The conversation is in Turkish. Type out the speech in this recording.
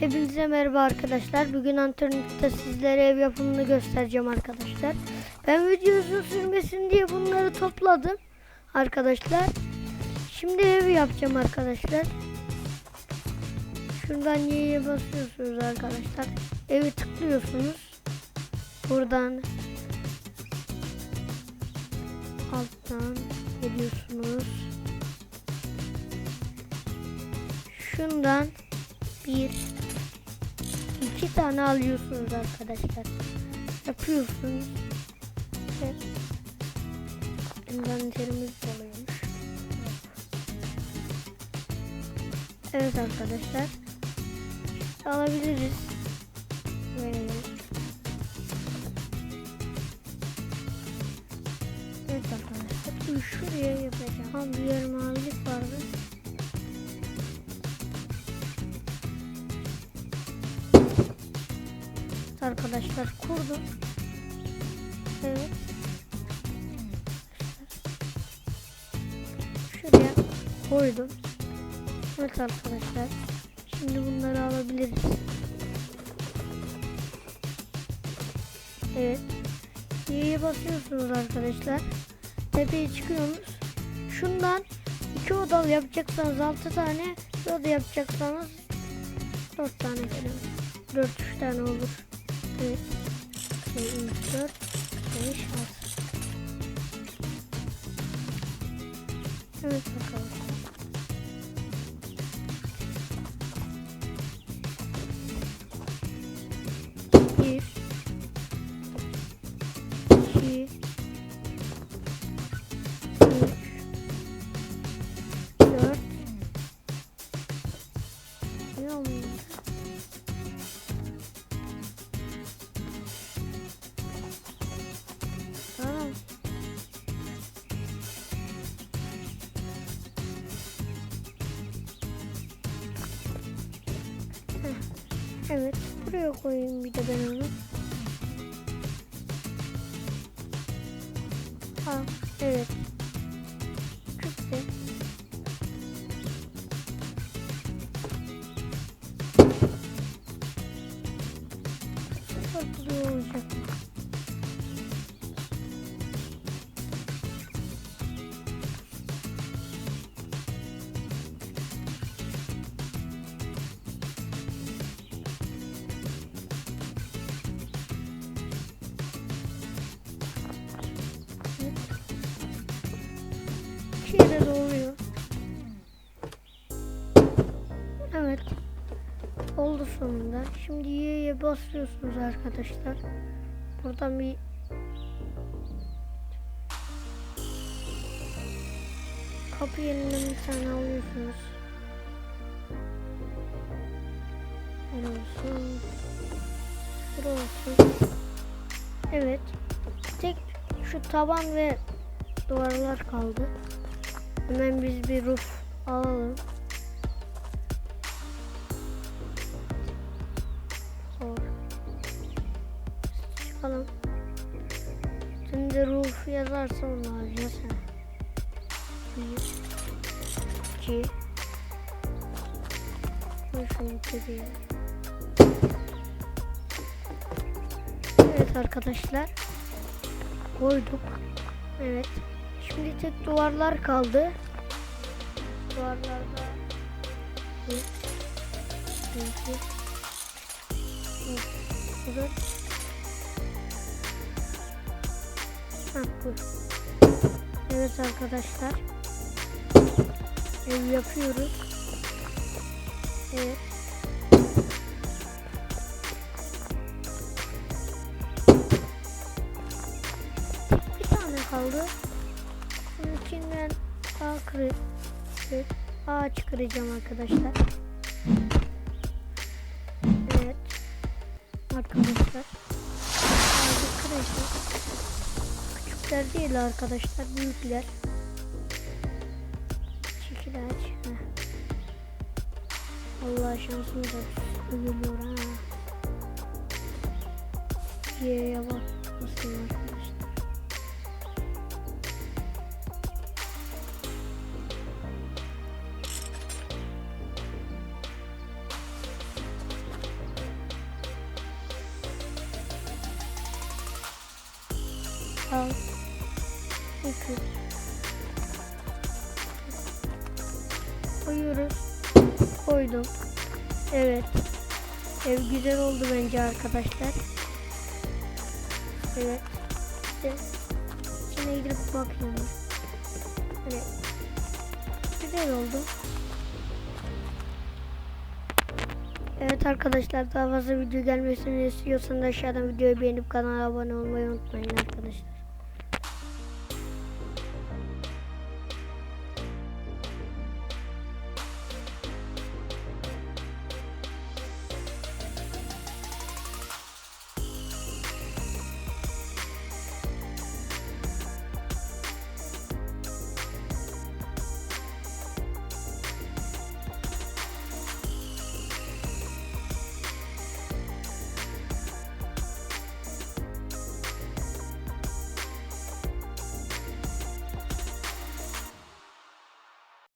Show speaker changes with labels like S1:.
S1: Hepinize merhaba arkadaşlar. Bugün Antonik'te sizlere ev yapımını göstereceğim arkadaşlar. Ben videosu sürmesin diye bunları topladım arkadaşlar. Şimdi ev yapacağım arkadaşlar. Şuradan y'ye basıyorsunuz arkadaşlar. Evi tıklıyorsunuz. Buradan alttan geliyorsunuz. Şundan bir iki tane alıyorsunuz arkadaşlar. Yapıyorsunuz. Ve envanterimiz oluyormuş. Evet arkadaşlar. Alabiliriz. Verelim. Evet arkadaşlar. Şuraya yapacağım. Bir yer arkadaşlar kurdum. Evet. Şuraya koydum. Evet arkadaşlar. Şimdi bunları alabiliriz. Evet. Y'ye basıyorsunuz arkadaşlar. Tepeye çıkıyorsunuz. Şundan iki odalı yapacaksanız altı tane, bir oda yapacaksanız dört tane falan. Dört üç tane olur. 3, 4, 5, 6. Evet bakalım. Evet, buraya koyayım bir de ben onu. Ha, evet. Şöyle doğruyor. Evet. Oldu sonunda. Şimdi Y'ye basıyorsunuz arkadaşlar. Buradan bir kapı yerinden bir tane alıyorsunuz. Böyle olsun. Olsun. Evet. Tek şu tavan ve duvarlar kaldı. Hemen biz bir roof alalım. Zor. Çıkalım. Şimdi roof yazarsa onu alacağız. Bir, iki. Evet arkadaşlar. Koyduk. Evet. Şimdi tek duvarlar kaldı. Duvarlarda dört. Ha, bu. Evet arkadaşlar. Ev yapıyoruz. Evet. Bir tane kaldı. Kırı, kır- ağaç kıracağım arkadaşlar. Evet. Arkadaşlar. Ağacı kıracağım. Küçükler değil arkadaşlar. Büyükler. Çekil ağaç. Allah şansım da ölüyor ha. Y'ye bak. Al. İki. Koyuyoruz. Koydum. Evet. Ev güzel oldu bence arkadaşlar. Evet. İşte içine gidip bakıyorum. Evet. Güzel oldu. Evet arkadaşlar daha fazla video gelmesini istiyorsanız aşağıdan videoyu beğenip kanala abone olmayı unutmayın arkadaşlar.